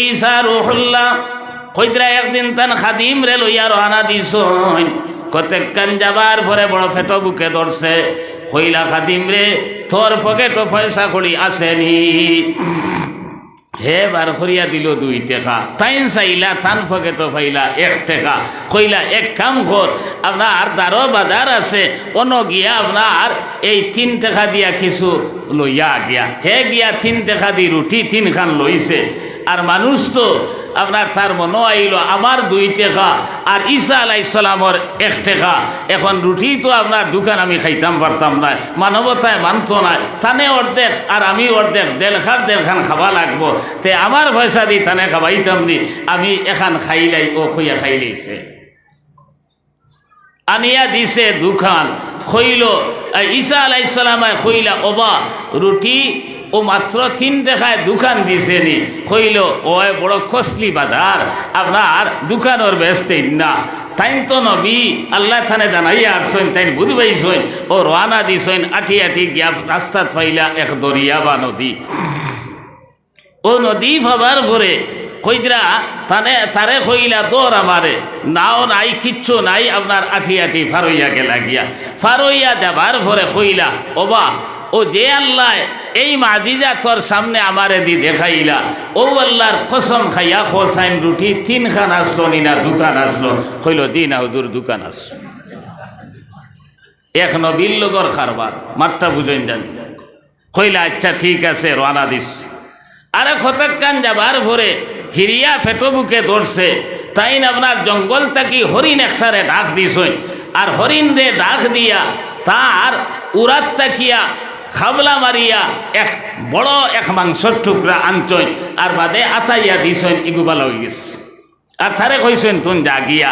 ঈসা রুহুল্লাহ, কইতরা একদিন তান খাদিম রে লইয়া রওনা দিছইন কতেক কান যাবার পরে বড় ফেট বুকে ধরছে। কইলা, খাদিম রে, তোর পকেট পয়সা কড়ি আসেনি। হে, বার করিয়া দিল দুই টাকা। তাইন চাইলা থান পকেট পাইলা এক টাকা। কইলা, এক কাম কর, আপনার দারো বাজার আছে, অন গিয়া আপনার এই তিন টাকা দিয়া কিছু লইয়া গিয়া। হে গিয়া তিন টাকা দি রুটি তিন খান লইছে। আর মানুষ তো আপনার তার মনে আইল, আমার দুই টাকা, আর ঈসা আলাইসালামর এক টাকা। এখন রুটি তো আপনার দোকান আমি খাইতাম, পারতাম না, মানবতায় মানত না তানে অর্ধেক আর আমি অর্ধেক দেড় খান দেড় খাবা লাগবো। তে আমার পয়সা দি তানে খাবাইতাম নি, আমি এখান খাইলাই, ও খুইয়া খাইলাইছে। আনিয়া দিছে দুখান খইল ঈসা আলাইসালামায় খইলা, ওবা, রুটি ও মাত্র তিন টাকায় দোকান দিছে নি কইল ও বড় কসলি বাজার। আপনার দোকানের ব্যস্তেই না। তাইন তো নবী, আল্লাহ থানে জানাইয়া আসছেন, তাইন বুঝবাইছেন। ও রওনা দিছেন আঠি আঠি গিয়া রাস্তাত পাইলা এক দরিয়া বা নদী। ও নদী ভাবার পরে কইদরা, তানে, তারে কইলা দৌড় আমারে। নাও নাই, কিচ্ছু নাই, আপনার আঠি আঠি ফারইয়া গেলা গিয়া ফারইয়া যাবার পরে কইলা, ওবা, ও যে আল্লাহ এই মাজিজা তোর সামনে আমারে দি দেখাইলা। ও আল্লাহর কসম খাইয়া খোসাইন রুটি তিনখান আসলো নি না দোকান আসলো। কইল, জি না হুজুর, দোকান আসলো এক নবীর লগর খারবার মাঠটা বুঝেন জানি। কইলা আচ্ছা ঠিক আছে, রওনা দিস। আরে খতকান যাবার ভরে হিরিয়া ফেটো বুকে ধরছে। তাই আপনার জঙ্গল থাকি হরিণ একটারে ডাক দিছই আর হরিণ রে ডাক দিয়া তার উড়াত তাকিয়া খাবলা মারিয়া এক বড় এক মাংসর টুকরা আনছই আর বাদে আতাইয়া দিছইন ইগুবালা হয়ে গেছে। আর তারে কইছেন তুন জাগিয়া,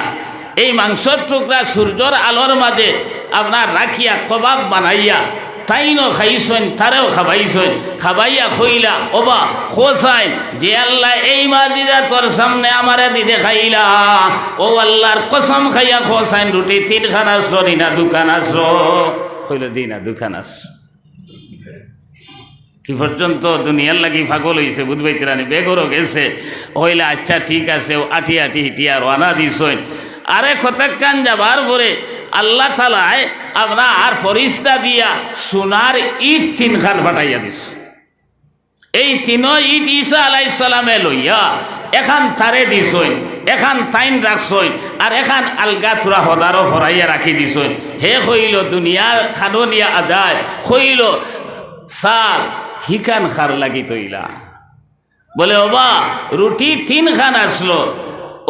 এই মাংসর টুকরা সূর্যর আলোর মাঝে আপনার রাখিয়া কবাব বানাইয়া তাইনও খাইছেন তারেও খাবাইছেন খাবাইয়া খইলা ওবা খোসাইন যে আল্লাহ এই মাজিদা তোর সামনে আমারে দিদে খাইলা ও আল্লাহর কসম খাইয়া খোসাইন রুটি তিনখান আসলো নি না দোকান আসলো কইল দি না আসলো কি পর্যন্ত দুনিয়ার লাগি পাগল হয়েছে বুধবাই তিরানি বেগরও গেছে। হইলে আচ্ছা ঠিক আছে আটি আটি হিটিয়া রানা দিছইন আরে খতাক্কান যাবার পরে আল্লাহ তালায় আপনার ফরিস্তা দিয়া সোনার ইট তিনখান ফাটাইয়া দিস এই তিন ইট ঈসা আলাইসালামে লইয়া এখান তারে দিছইন এখান তাইন রাখছইন আর এখান আলগা থোড়া হদারও ভরাইয়া রাখি দিছইন হে কইল দুনিয়া খাননিয়া আদায় কইল সাল হিকান খার লাগি তৈলা বলে ওবা রুটি তিন খান আসলো।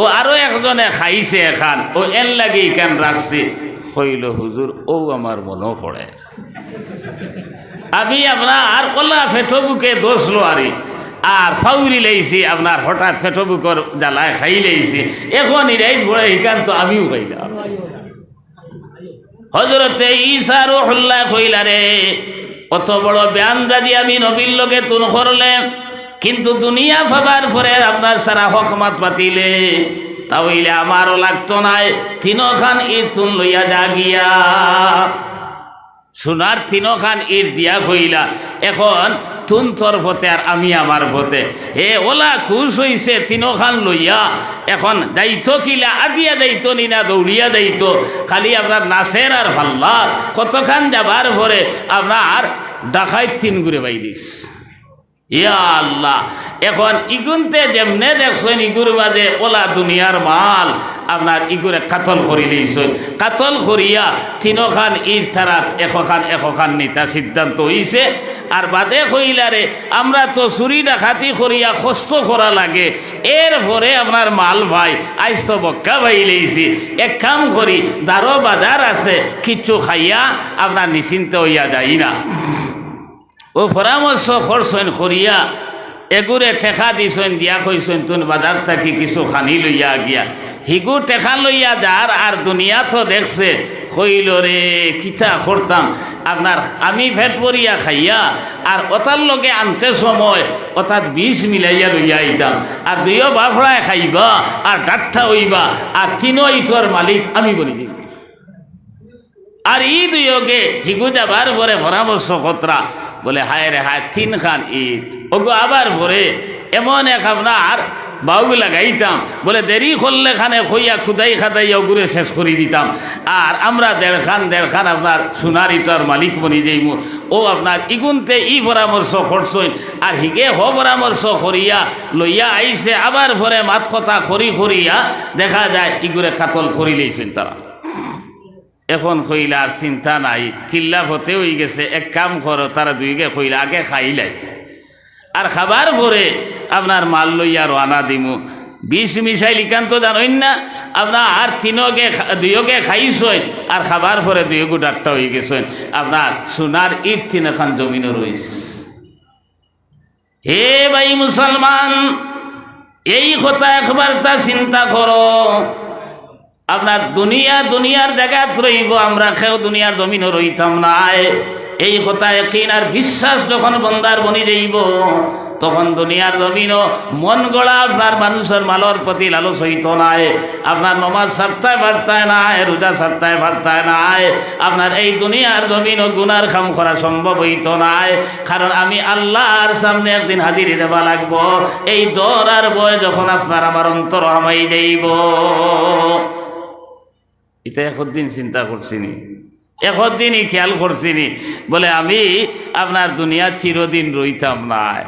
ও আরও একজনে খাইছে এখান। ও এন লাগে ইকান রাখছে। কইল, হুজুর, ও আমার মনেও পড়ে। আমি আপনার ওলা ফেটো বুকে দোষলো আরি। আর ফাউরি লাইছি, আপনার হঠাৎ ফেটো বুকর জ্বালায় খাই লাইছি। এখন ইরাই পড়ে, হিকান তো আমিও খাইলাম হজরতে ঈসা রুহুল্লাহ কইলা রে অত বড় দাদি আমি নবীর লোকে তুন করলে কিন্তু দুনিয়া ভাবার পরে আপনার সারা হকমাত পাতিলে তাহলে আমারও লাগতো নাই তিনখান ইট তুন লইয়া যা গিয়া সোনার তিনখান ইট দিয়া কইলা এখন তুন তোর পথে আর আমি আমার পথে হে ওলা খুশ হইছে, তিনখান লইয়া। এখন দায়িত্ব কিলা, আদিয়া দায়িত্ব নিনা দৌড়িয়া দায়িত্ব খালি আপনার নাচের আর ভাল্লা কতখান যাবার পরে আপনার ডাকাই তিন ঘুরে বাইলিস ইয়া আল্লাহ, এখন ইগুনতে যেমনে দেখছেন, ইগুর মাঝে ওলা দুনিয়ার মাল, আপনার ইগুরে কাতল করি লইছেন। কাতল করিয়া তিনখান ইর তারাত এখান এখান নিতা সিদ্ধান্ত হইছে। আর বাদে কইলারে আমরা তো চুরি ডাকাতি করিয়া কষ্ট করা লাগে। এর পরে আপনার মাল ভাই আইস তো বক্কা ভাই লইছি। এক কাম করি দারো বাজার আছে, কিচ্ছু খাইয়া আপনার নিশ্চিন্ত হইয়া যাই না। ও পরামর্শ করছেন করিয়া, এগুরে টেকা দিছেন, দিয়া কইছেন, তুন বাজার থাকি কিছু খানি লইয়া গিয়া। হিগু টেকা লইয়া যার আর দুনিয়া তো দেখছে, কইল রে, কিতা করতাম? আপনার আমি ফেট পরিয়া খাইয়া, আর ওতার লগে আনতে সময় অর্থাৎ বিষ মিলাইয়া লইয়া আইতাম। আর দুইও বাফড়ায় খাইবা, আর ডাক্তা হইবা, আর তিনও ইটর মালিক, আমি বলি আর ই দুইকে হিগু যাবার পরে পরামর্শ কতরা বলে, হায় রে হায় তিন খান ইট ওগো, আবার পরে এমন এক আপনার বাউগুলা গাইতাম বলে, দেরি করলে খানে খইয়া খুদাই খাদাইয়া ঘুরে শেষ করে দিতাম। আর আমরা দেড় খান দেড় খান আপনার সোনার ইটার মালিক বনি যাইমু। ও আপনার ইগুনতে ই পরামর্শ করছইন আর হিগে হ পরামর্শ করিয়া লইয়া আইসে, আবার পরে মাত কথা করি করিয়া দেখা যায় ইগুরে কাতল করি তারা। এখন কইলা আর চিন্তা নাই। কিল্লা হতে হয়ে গেছে, এক কাম করো, তারা দুইকে কইলা, আগে খাইলাই। আর খাবার পরে আপনার মাল লইয়া রানা দিমু। বিষ মিশাই লিখান তো জানোই না, আপনার আর তিনকে দুইকে খাইছই আর খাবার পরে দুই ডাক্তার হয়ে গেছেন আপনার সোনার ইট তিন এখন জমিনও রয়েছে হে ভাই মুসলমান, এই কথা একবার তা চিন্তা করো। আপনার দুনিয়া দুনিয়ার জায়গাত রইব আমরা খেও দুনিয়ার জমিনও রইতাম নাই এই কথা একদিন আর বিশ্বাস যখন বন্দার বনি যাইব, তখন দুনিয়ার জমিনও মন গড়া আপনার মানুষের মালর প্রতি লালস হইত নাই আপনার নমাজ সারতায় বার্তায় নাই রোজা সারতায় বার্তায় নাই আপনার এই দুনিয়ার জমিনও গুনার খাম করা সম্ভব হইত নাই কারণ আমি আল্লাহর সামনে একদিন হাজিরি দেবা লাগবো। এই ডর আর বয় যখন আপনার আমার অন্তর হামাই যাইব। এটা একদিন চিন্তা করছিনি। একদিনই খেয়াল করছিনি। বলে, আমি আপনার দুনিয়া চিরদিন রইতাম নাই।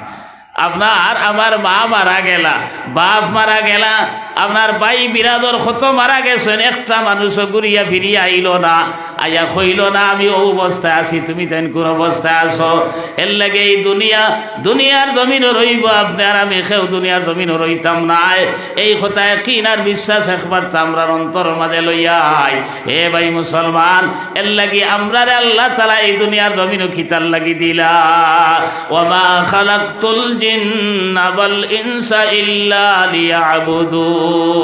আপনার আমার মা মারা গেলা, বাপ মারা গেলা, আপনার ভাই বিরাদর কত মারা গেছেন, একটা মানুষও ঘুরিয়া ফিরিয়া আইল না। আইয়া কইল না, আমি ও অবস্থায় আছি, তুমি তেন কোন অবস্থায় আছো? এর লাগে এই দুনিয়া, দুনিয়ার জমিনও রইব আপনার আমি খেও দুনিয়ার জমিনও রইতাম নাই। এই কথায় কিনার বিশ্বাস একবার তো আমরা অন্তর মাঝে লইয়াই হে ভাই মুসলমান, এর লাগি আমরা আল্লাহ তালা এই দুনিয়ার জমিনও খিতার লাগি দিলা? ওমা খালাকতুল জিন্না ওয়াল ইনসা ইল্লা লিয়াবুদুন।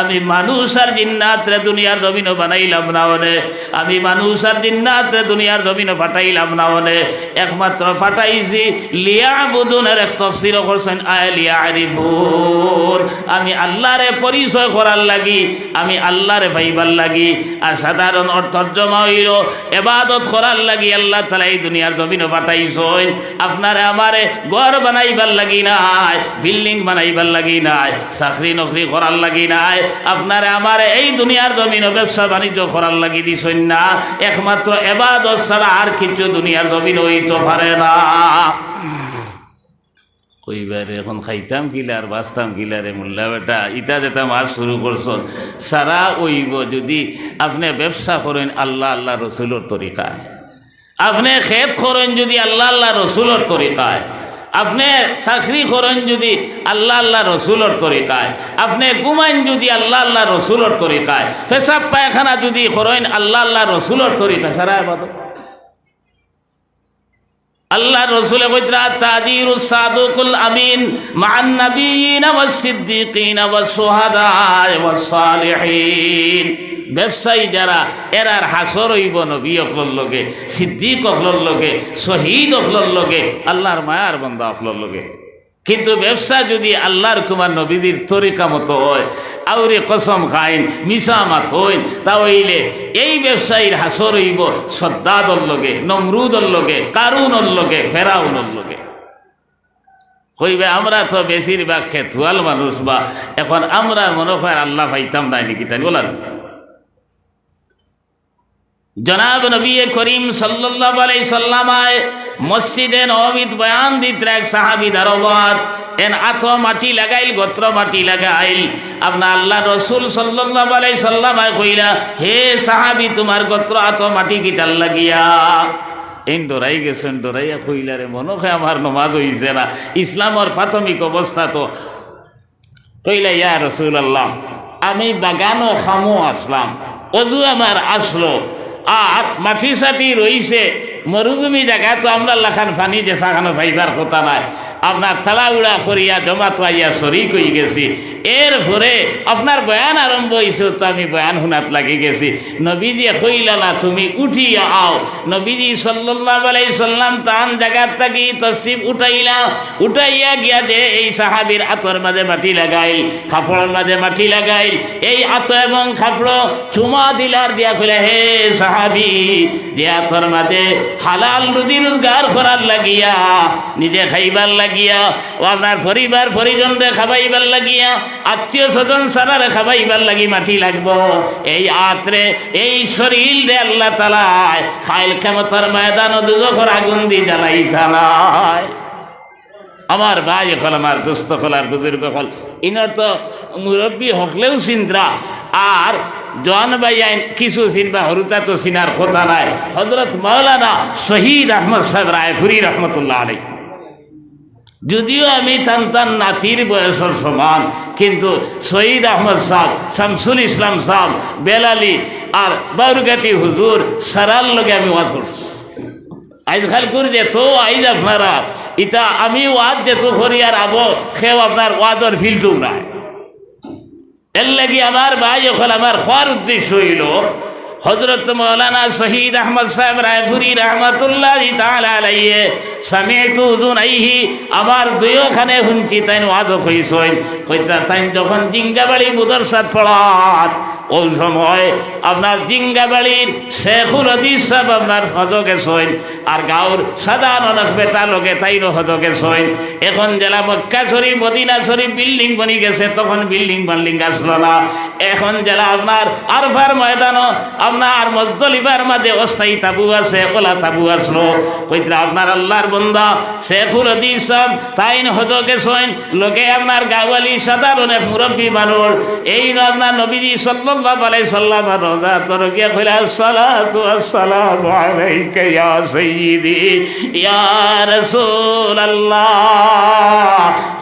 আমি মানুষ আর জিন্নাত রে দুনিয়ার জমিনও বানাইলাম না ওনে আমি মানুষ আর জিন্নাত দুনিয়ার জমিনও পাঠাইলাম না ওনে একমাত্র পাঠাইছি লিয়াবুদুনের এক তফসির করছেন, আয় লিয়ারিফুন। আমি আল্লাহরে পরিচয় করার লাগি, আমি আল্লাহরে ভাইবার লাগি, আর সাধারণ অর্থর্জমা হইল, এবাদত করার লাগি আল্লাহ তালা এই দুনিয়ার জমিনও পাঠাইছেন আপনারে আমারে ঘর বানাইবার লাগি নাই, বিল্ডিং বানাইবার লাগি নাই চাকরি নকরি করার লাগি নাই। আপনারে আমারে এই দুনিয়ার জমিনও ব্যবসা বাণিজ্য করার লাগি দিছেন না একমাত্র এবাদত ছাড়া আর কিছু দুনিয়ার জমিন হইতে পারে না। কইবার এখন খাইতাম কিলা আর বাঁচতাম কিলারে মোল্লা বেটা ইটা যেতাম আজ শুরু করছ। সারা ওইব যদি আপনি ব্যবসা করেন আল্লাহ আল্লাহ রসুলোর তরিকায়। আপনি খেত করেন যদি আল্লাহ আল্লাহ রসুলোর তরিকায়। আপনি চাকরি করেন যদি আল্লাহ আল্লাহ রসুলের তরিকায়। আপনি ঘুমাইন যদি আল্লাহ আল্লাহ রসুলের তরিকায়। পেশাব পায়খানা যদি করেন আল্লাহ আল্লাহ রসুলের তরিকায়। সারা এবাদত। আল্লাহ রসুল আমিন মান ব্যবসায়ী যারা, এরার হাসর হইব নবী অকলর লগে, সিদ্দিক অকলর লগে, শহীদ অকলর লগে, আল্লাহর মায়ার বন্দা অকলর লগে। কিন্তু ব্যবসা যদি আল্লাহর কুমার নবীদের তরিকা মতো হয় আউরে কসম খাইন মিসামাত হইন। তা হইলে এই ব্যবসায়ীর হাসর হইব সদ্দাদর লগে, নমরুদর লগে, কারুনর লগে, ফেরাউনর লগে। কইবে, আমরা তো বেশিরভাগ খেতুয়াল মানুষ বা, এখন আমরা মনে হয় আল্লাহ পাইতাম নাই নাকি তাই বলার। জনাব নবী করিম সাল্লাল্লাহু আলাইহি সাল্লামায় মসজিদে নবীত বয়ান দিত এক সাহাবী দারবাত এন আথ মাটি লাগাইল, গোত্র মাটি লাগাইল। আপনার আল্লাহ রসুল সাল্লাল্লাহু আলাইহি সাল্লামায় কইলা, হে সাহাবী, তোমার গোত্র আথ মাটি কিতাল লাগিয়া? এন ডরাই গেছেন ডরাইয়া কইলা, রে মনে হয় আমার নমাজ হইছে না, ইসলামের প্রাথমিক অবস্থা তো। কইলা, ইয়া রসুল আল্লাহ আমি বাগানও খামো আসলাম, অজু আমার আসলো, আর মাটি সাটি রইছে, মরুভূমি জায়গা তো আমরা লাখান ফানি যে সাখানো ভাইবার কথা নাই। আপনার থালা উড়া করিয়া জমা তোয়াইয়া শরিক হয়ে গেছি। এরপরে আপনার বয়ান আরম্ভ হয়েছে তো আমি বয়ান শুনাত লাগি গেছি। নবীজি কইলালা, তুমি উঠিয়া আও। নবীজি সাল্লাহ আলাই সাল্লাম তান জায়গার থাকি তসিফ উঠাইলা। উঠাইয়া গিয়া যে এই সাহাবির আতর মাঝে মাটি লাগাইল কাপড়ের মাঝে মাটি লাগাইল, এই আতো এবং কাপড় চুমা দিলার দিয়া কইলে, হে সাহাবি, যে আতর মাঝে হালাল রুজি রোজগার করার লাগিয়া, নিজে খাইবার লাগিয়া ও আপনার পরিবার পরিজনরে খাবাইবার লাগিয়া আত্মীয় স্বজন সারারে খাবাইবার লাগি মাটি লাগব। এই আত্রে, এই শরীর রে আল্লাহ তালায় খাইল ক্ষমতার ময়দান দুজখর আগুন দি জ্বালাই থালায় আমার ভাই হল আমার দুস্থ হল আর বুজুর্গ হল ইনার তো মুরব্বী হকলেও চিন্তা আর জন ভাই আইন কিছু চিনবা হরুতা তো চিনার কথা নাই। হজরত মৌলানা শহীদ আহমদ সাহেব রায়পুরি রহমতুল্লাহ আলাই যদিও আমি তান তান নাতির বয়সের সমান, কিন্তু শহীদ আহমদ সাহ, শামসুল ইসলাম সাহ, বেলালি আর বাউরগাটি হুজুর সারার লগে আমি ওয়াজ করছি। আইজ খাল করে দে তো আইজ আপনারা ইটা আমি ওয়াদ যেত করি আর আবো সেও আপনার ওয়াদর ফিল্টু নাই। এর লাগি আমার ভাই এখন আমার খোয়ার উদ্দেশ্য হইল হজরত মৌলানা শহীদ আহমদ সাহেব রায়পুরি রহমতুল্লাহ তালাইয়ে সামিতু জুনাইহি আমার দুইখানে শুনছি তাই ওয়াদ কইসইন কইতা তাই যখন জিঙ্গাবাড়ি মুদর সাত পড়াত ওই সময় আপনার জিঙ্গাবাড়ির শেখুল হদিস সাহেব আপনার হজকে সইন। আর গাঁর সাধারণ বেটা লোকে তাইনও হজকে সইন। এখন জেলা মক্কা শরীফ মদিনা শরীফ বিল্ডিং বনি গেছে, তখন বিল্ডিং বাল্ডিং আসলো না। এখন জেলা আপনার আরফার ময়দানও, আপনার মজদলিবার মাঝে অস্থায়ী তাবু আছে, ওলা তাবু আসলো। কইতরা আপনার আল্লাহর বন্দা, শেখুল হদিস সাহেব তাইন হজকে সইন। লোকে আপনার গাওয়ালি সাধারণ এক মুরব্বী মানুষ। এই আপনার নবীজি সাল্লাল্লাহু আলাইহি সাল্লাম রোজা তোর গিয়া কইলা সালাতু আসসালামু আলাইকা ইয়া সাইয়্যিদি ইয়া রাসূলুল্লাহ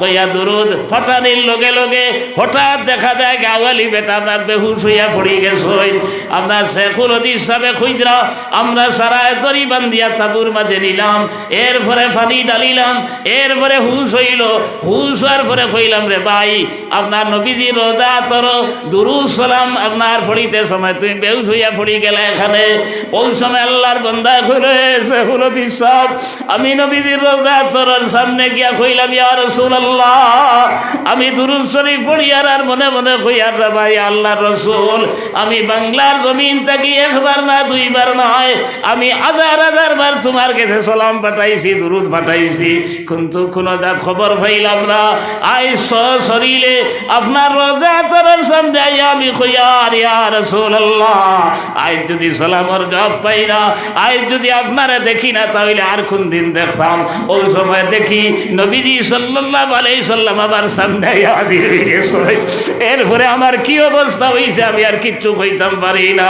কইয়া দুরুদ ফটানির লগে লগে হঠাৎ দেখা যায় গাওয়ালি বেটা আপনার বেহুশ হইয়া পড়ি গেছই আপনার শেখুল হদিস সাহেব খুঁজরা আমরা সারা দড়ি বান্ধিয়া তাবুর মাঝে নিলাম এরপরে পানি ডালিলাম এরপরে হুশ হইল হুশ হওয়ার পরে কইলাম রে ভাই আপনার নবীজি রোজা তর দুরু সালাম আপনার পড়িতে সময় তুমি বেউস হইয়া পড়ি গেলে এখানে। ওই সময় আল্লাহর বন্দা কইলে শেখুল হদিস সাহেব আমি নবীজির রোজা তরর সামনে গিয়া কইলাম, ইয়া রাসূলুল্লাহ, আমি দুরুদ শরীফ পড়ি আর মনে মনে কইয়ার রে ভাই আল্লাহ রসুল, আমি বাংলার জমিন থেকে একবার না, দুইবার নয়। আমি হাজার হাজার বার তোমার কাছে সালাম পাঠাইছি, দুরুদ পাঠাইছি। কিন্তু কোনো জাত খবর পাইলাম না। আই শরীরে আপনার রোজা তরর সামনে আমি কইয়ার ইয়া আজ যদি সালামর পাই না যদি আপনারা দেখি না, তাহলে আর কোন দিন দেখতাম ওই সময় দেখি নবীজি সাল্লাল্লাহু আলাইহি সাল্লাম আবার সামনে। এরপরে আমার কি অবস্থা হয়েছে আমি আর কিচ্ছু কইতাম পারি না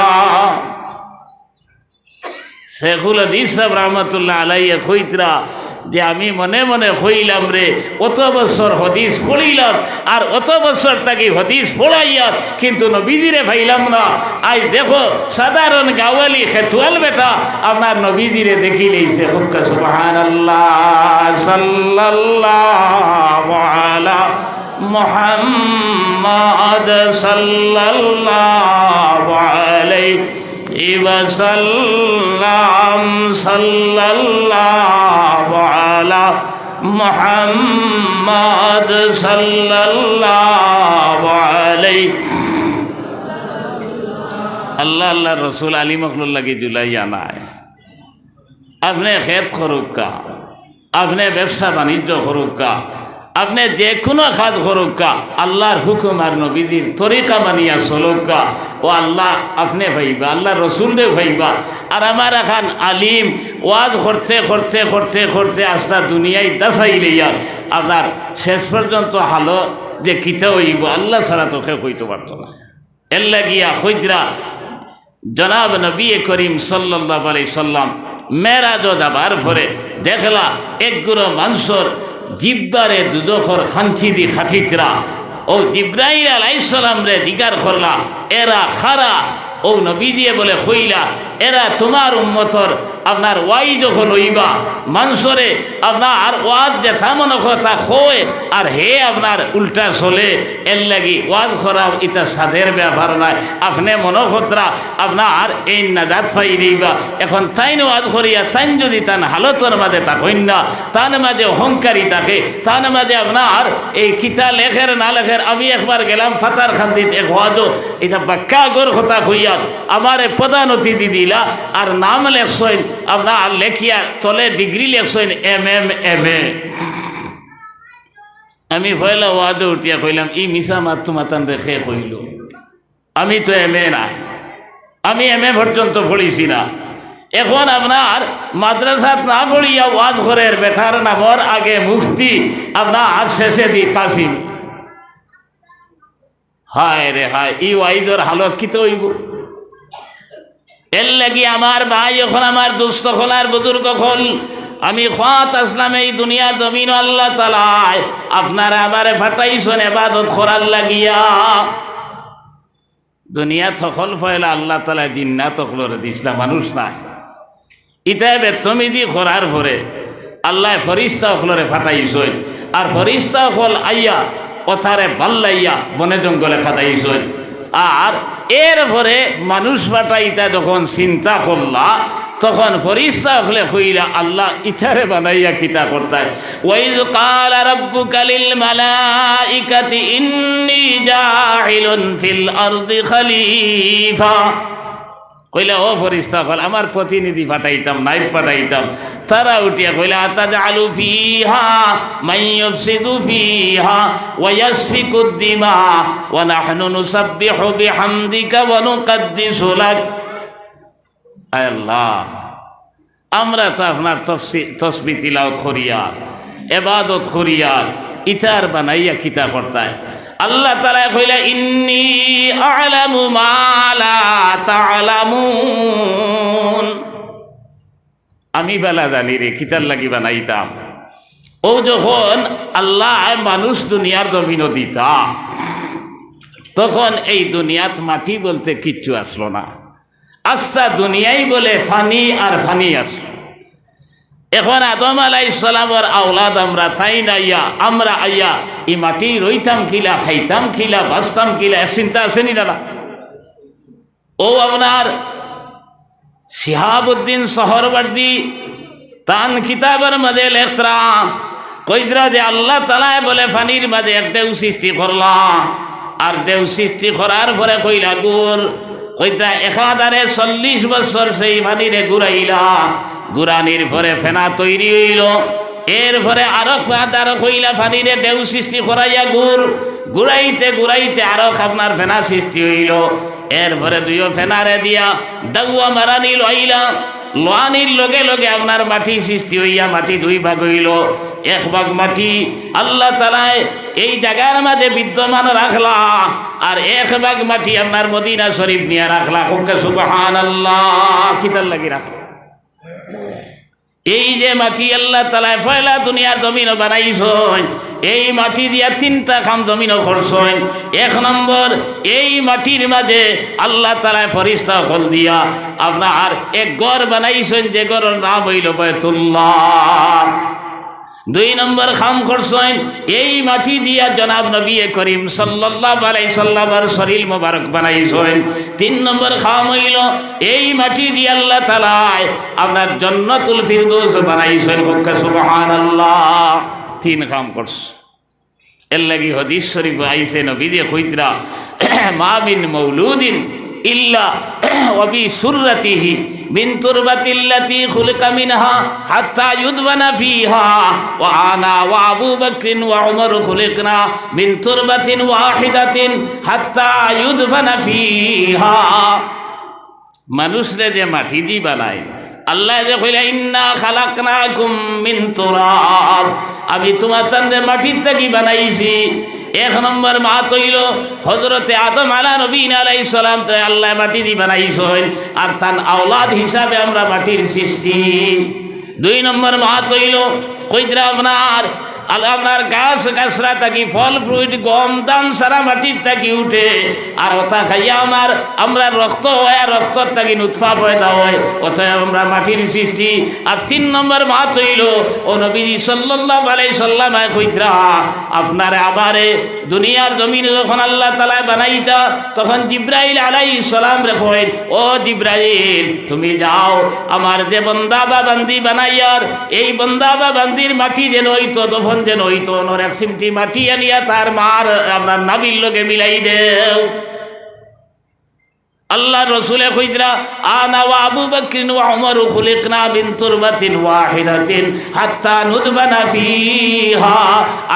শেখুল হাদিস রহমতুল্লাহ আলাইয়া কইতরা যে আমি মনে মনে হইলাম রে, অত বছর হদিস পড়িলাম, আর অত বছর তাকে হদিস পড়াইয়া কিন্তু নবীজিরে ভাইলাম না। আজ দেখো, সাধারণ গাওয়ালি খেতুয়াল বেটা আপনার নবীজিরে দেখিলেই সে হুক্কা সুবহান মোহাম্মদ সাল্লাল্লাহু আলাইহি ওয়াসাল্লাম সাল্লাল্লাহু আলা মোহাম্মদ সাল্লাল্লাহু আলাইহি আল্লাহ আল্লাহ রসুল আলী মখলুল্লাহকে জুলাই আনায়। আপনি খেত করুকা আপনি ব্যবসা বাণিজ্য করুকা আপনি যে কোনো কাজ করুকা আল্লাহর হুকুম আর নবীদের তরিকা বানিয়া চলুকা ও আল্লাহ, আপনি ভাইবা আল্লাহ রসুল দে ভাইবা। আর আমার এখন আলিম, ওয়াজ করতে করতে করতে করতে আস্তা দুনিয়ায় দাসাই লইয়া আপনার শেষ পর্যন্ত হালো যে কিতা হইব, আল্লাহ ছাড়া তোকে কইতে পারতো না। এর লাগিয়া হইতরা জনাব নবী করিম সাল্লাহ আলাই সাল্লাম মেরাজ দাবার পরে দেখলা একগুলো মানুষের জিব্বারে দুদফর খাঞ্চি দি খাঠিকরা ও জিব্রাহিল আলাইসালাম রে জিগার করলা, এরা খারা। ও নবী দিয়ে বলে কইলা এরা তোমার উম্মতর, আপনার ওয়াই যখন হইবা মানুষরে আপনার ওয়াজ যেথা মনে কথা হয়, আর হে আপনার উল্টা চলে, এর লাগি ওয়াজ করা এটা সাধের ব্যাপার নাই। আপনি মনে খতরা আপনার এই নাজাত পাই দিবা। এখন তাইন ওয়াজ করিয়া, তাইন যদি তান হালতর মাঝে থাকেন না তার মাঝে অহংকারী থাকে তার মাঝে আপনার এই কিতা লেখের না লেখের, আমি একবার গেলাম ফাতার খান্দিত এক ওয়াজও এটা বাক্কা গর কথা কইয়া, আমারে প্রধান অতিথি দিলা। আর নাম লেখছেন আপনার লেখিয়া তলে ডিগ্রি লেখছেন, এম এম এম, এ। আমি পয়লা ওয়াদে উঠিয়া কইলাম, ই মিশা মাতু মাতান রেখে কইল। আমি তো এম, এ না। আমি এম, এ পর্যন্ত পড়িছি না। এখন আপনার মাদ্রাসাত না পড়িয়া ওয়াজ ঘরের বেটার নামর আগে মুফতি, আপনার আর শেষে দি কাসিম হায় রে হায়, ই ওয়াইজর হালত কি তো হইব এর লাগি আমার ভাই এখন, আমার দুস্থ খোলার বুজুর্গ খোল আমি খাত আসলাম এই দুনিয়ার জমিন আল্লাহ তালায় আপনারা আমারে ফাটাইছেন এবাদত করার লাগিয়া। দুনিয়া থকল ফয়লা আল্লাহ তালা জিন্না তখলরে দিছিলাম মানুষ নাই। ইতাবে তুমি যে করার পরে আল্লাহ ফরিস্তা অখলরে ফাটাইছই আর ফরিস্তা অখল আইয়া, কথারে পাল্লাইয়া বনে জঙ্গলে ফাটাইছই আর এর পরে মানুষ ফাটাইতা যখন চিন্তা করলা, তখন ফরিস্তা হইলা আল্লাহ ইথারে বানাইয়া কিতা করতায়। ওয়াইজ কাল রাব্বুকা লিল মালাইকাতি ইন্নী জাইলুন ফিল খলিফা। কইলা, ও ফরিস্তা ফল আমার প্রতিনিধি পাঠাইতাম নাইব পাঠাইতাম। তারা উঠিয়া কইলা আতাজ আলু ফিহা মাইয়ুফসিদু ফিহা ওয়া ইয়াসফিকু দিমা ওয়া নাহনু নুসাব্বিহু বিহামদিকা ওয়া নুকাদ্দিসু লাক। আল্লাহ, আমরা তো আপনার তসবি তিলাওত করিয়া, এবাদত করিয়া, ইতার বানাইয়া কিতা করতায় আল্লাহ তালা কইলা ইন্নি আলামু মালা তালামুন। আমি বেলা জানি রে, কিতার লাগি বানাইতাম। ও যখন আল্লাহ মানুষ দুনিয়ার জমিনও দিতা তখন এই দুনিয়াত মাটি বলতে কিচ্ছু আসলো না। আস্তা দুনিয়াই বলে ফানি আর ফানি আসলো। এখন আদম আলাই ইসলামর আওলাদ আমরা তাই না ইয়া আমরা আইয়া ই মাটি রইতাম কিলা, খাইতাম কিলা, বাঁচতাম কিলা, এক চিন্তা আসেনি না ও আপনার শিহাবুদ্দিন শহরবর্দী তান কিতাবের মাঝে লেখরা কইদরা যে আল্লাহ তালায় বলে, ফানির মাঝে এক দেউ সৃষ্টি করলাম আর দেউ সৃষ্টি করার পরে কইলা গুর, কইতা একাধারে চল্লিশ বছর সেই ফানিরে ঘুরাইলা গুরানির পরে ফেনা তৈরি হইল। এর পরে আরও আরও কইলা ফানিরে দেউ সৃষ্টি করাইয়া গুড়। গুড়াইতে গুড়াইতে আরও আপনার ফেনা সৃষ্টি হইল। এরপরে দুইও ফেনারে দিয়া দাগুয়া মারানি লইলা। লোয়ানির লগে লগে আপনার মাটি সৃষ্টি হইয়া মাটি দুই ভাগ হইল। এক ভাগ মাটি আল্লাহ তালায় এই জায়গার মাঝে বিদ্যমান রাখলা। আর এক ভাগ মাটি আপনার মদিনা শরীফ নিয়ে রাখলা। খুবকে সুবাহান আল্লাহ কিতার লাগি রাখলা? এই যে মাটি আল্লাহ তালায় পয়লা দুনিয়ার জমিন বানাইছন, এই মাটি দিয়া তিনটা খাম জমিন করছেন। এক নম্বর, এই মাটির মাঝে আল্লাহ তালায় ফরিস্তা ফল দিয়া আপনার এক গড় বানাইছেন, যে গড়ের নাম হইল বয়তুল্লাহ দুই নম্বর খাম করছেন এই মাটি দিয়া জনাব নবী করিম সাল্লাহ আলাই সাল্লামার শরীর মোবারক বানাইছেন তিন নম্বর খাম হইল, এই মাটি দিয়ে আল্লাহ তালায় আপনার জন্নতুল ফিরদোস বানাইছেন হক্কা সুবহান আল্লাহ তিন খাম করছে। এর লাগি হদিস শরীফ আইসে নবী দিয়ে কইতরা মা বিন মৌলুদিন ইল্লা অবি সুরতিহি মিন তুরবাতিল্লাতি খুলকা মিনহা হাত্তা ইউদবানা ফিহা ওয়া আনা ওয়া আবু বকরিন ওয়া উমর খুলকনা মিন তুরবাতিন ওয়াহিদাতিন হাত্তা ইউদবানা ফিহা। মানুষরে যে মাটি দি বানায়, আল্লাহ যে কইলা, ইন্না খালাকনাকুম মিন তুরাব। আমি তোমার তান্দে মাটির থেকে বানাইছি। এক নম্বর মা তৈল হজরতে আদম আলা নবীন আলাই সালাম, তো আল্লাহ মাটি দি বানাইছেন আর তার আওলাদ হিসাবে আমরা মাটির সৃষ্টি। দুই নম্বর মা তৈল কইতরা আপনার আর আপনার গাছ গাছরা থাকি, ফল, ফ্রুইট, গম দান সারা মাটির থাকি উঠে। আর ওটা খাইয়া আমার, আমরা রক্ত হয় রক্ত থাকি উৎফা পয়দা হয়। অতএব আমরা মাটির সৃষ্টি। আর তিন নম্বর মাত হইল, ও নবীজি সাল্লাল্লাহু আলাইহি সাল্লাম আপনারে আমারে দুনিয়ার জমিন যখন আল্লাহ তালায় বানাইতা, তখন জিব্রাইল আলাইহিস সালাম রেখেন ও জিব্রাইল, তুমি যাও, আমার যে বন্দা বা বান্দি বানাইয়ার, এই বন্দা বা বান্দির মাটি যেন হইতো দফন যেন হইতো ওনার এক সিমটি মাটি আনিয়া তার মার আপনার নাবির লোকে মিলাই দেও। আল্লাহ রসুলে কইদরা আনা আবু বকরিন ওয়া উমর খুলিকনা মিন তুরবাতিন ওয়াহিদাতিন হাত্তা নুদবানা ফিহা।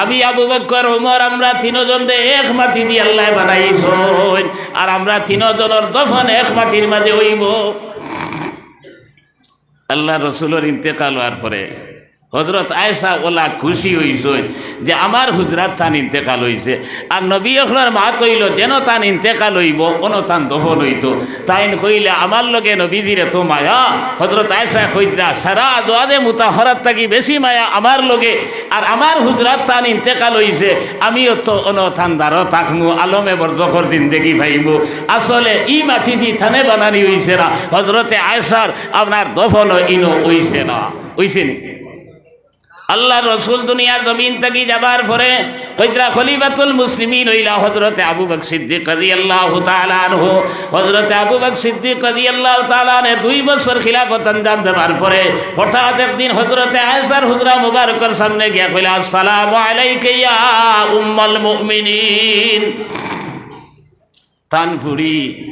আমি আবু বকর, উমর, আমরা তিনজন এক মাটি দিয়ে আল্লাহ বানাইছন, আর আমরা তিনজনের দফন এক মাটির মাঝে হইব। আল্লাহ রসুলের ইন্তেকাল হওয়ার পরে হজরত আয়সা ওলা খুশি হইসই যে আমার হুজরাত তান ইন্তেকাল হইছে। আর নবী অখলার মাত হইল, যেন তান ইন্তেকাল হইব, কোনো তান দফন হইত। তাইন কইলে, আমার লগে নবীদিরে তো মায়া হজরত আয়সা কইতরা সারা দোয়াদে মুতাহরাত থাকি বেশি মায়া আমার লগে। আর আমার হুজরাত তান ইন্তেকাল হইছে, আমিও তো অন থানদারও থাকমু, আলমে বরজখর দিন দেখি ভাইব আসলে ই মাটি দি থানে বানানি হইছে না। হজরতে আয়সার আপনার দফন ইনো হইছে না। হইছে নি? আল্লাহ রসুল দুনিয়ার জমিন থেকে যাবার পরে কইতরা খলিফাতুল মুসলিমিন হইলা হজরতে আবু বক সিদ্দিক রাদিয়াল্লাহু তাআলা আনহু। হজরতে আবু বক সিদ্দিক রাদিয়াল্লাহু তাআলা আনহু দুই বছর খিলাফত আঞ্জাম দেবার পরে হঠাৎ একদিন হজরতে আয়েশার হুজরা মুবারকর সামনে গিয়া কইলা, আসসালামু আলাইকা ইয়া উম্মাল মুমিনিন। তানপুরি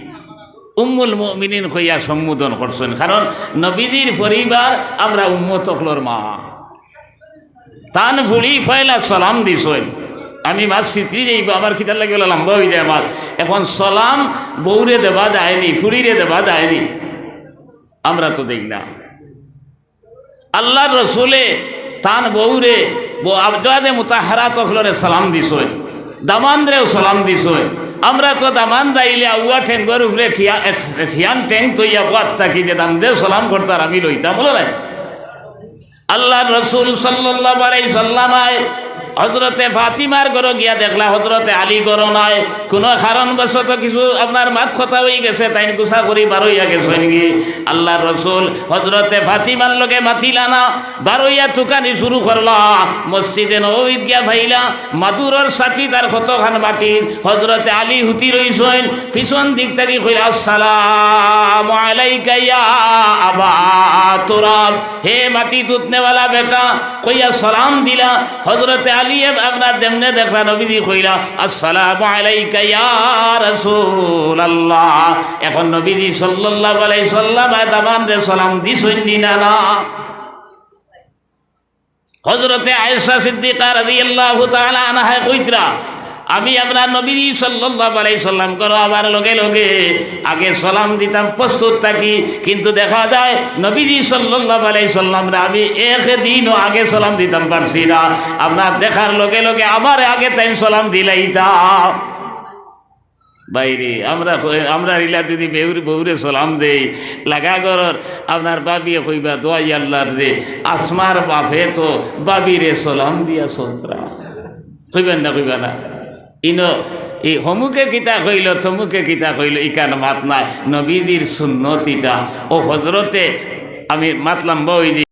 উম্মুল মুমিনিন কইয়া সম্বোধন করছেন। কারণ নবীজির পরিবার আমরা উম্মত অকলর মা। তান ভুড়ি ফয়লা সালাম দিছইন আমি মাছ চিত্রি যাইব আমার খিতার লাগে বলে লম্বা হয়ে যায় আমার এখন সালাম বৌরে দেবা যায়নি ফুড়িরে দেবা যায়নি আমরা তো দেখ না। আল্লাহ রসুলে তান বৌরে আবদাদে মুতাহারা তখলরে সালাম দিছইন দামানরেও সালাম দিছইন আমরা তো দামান দাইলে আউয়া ঠেঙ্গর উপরে ঠিয়া ঠিয়ান ঠেং তৈয়া পাত থাকি যে দাম দে সালাম করতার আমি লইতাম, বলে নাই। আল্লাহ রসুল সাল্লাহ আলাই সাল্লামায় হজরতে ফাতিমার ঘর গিয়া দেখলা হজরতে আলী ঘর নয় কোনো কারণবশত কিছু আপনার মাত কথা হয়ে গেছে তাই গুছা করি বারোইয়া গেছে নাকি? আল্লাহ রসুল হজরতে ফাতিমার লগে মাতিলা না, বারোইয়া তুকানি শুরু করলা। মসজিদে নবীত গিয়া ভাইলা, মাদুরর সাথী তার কতখান মাটির? হজরতে আলী হুতি রইছেন, পিছন দিক থেকে কইলা, আসসালাম আলাইকা আবা তোরাব। হে মাটি তুতনেওয়ালা বেটা, কইয়া সালাম দিলা। হজরতে আলী আমরা তেমনে দেখা নবীজি কইলা, আসসালামু আলাইকা ইয়া রাসূলুল্লাহ। এখন নবীজি সাল্লাল্লাহু আলাইহি সাল্লাম দামান রে সালাম দিছেন দিনা না হজরতে আয়েশা সিদ্দিকা রাদিয়াল্লাহু তাআলা আনহা কইতরা আমি আপনার নবী আলাইহি সাল্লাম করো, আবার লগে লগে। আগে সালাম দিতাম, প্রস্তুত থাকি। কিন্তু দেখা যায় নবীজি সাল্লাল্লাহু আলাইহি সাল্লামরা আমি একদিনও আগে সালাম দিতাম পারছি না। আপনার দেখার লগে লগে আমার আগে তাই সালাম দিলাইতাম। বাইরে, আমরা আমরা রিলা যদি বেউর বউরে সালাম দেই, লাগা গরর আপনার বাবিয়ে কইবা, দোয়াই আল্লাহর দে আসমার বাপে তো বাবিরে সালাম দিয়া সন্তরা কইবেন না কইবা না। ইনো এই হমুকে কিতা কইল, থমুকে কিতা কইল ইকান মাত নাই। নবীদির সুন্নতিটা ও হজরতে আমি মাতলাম বই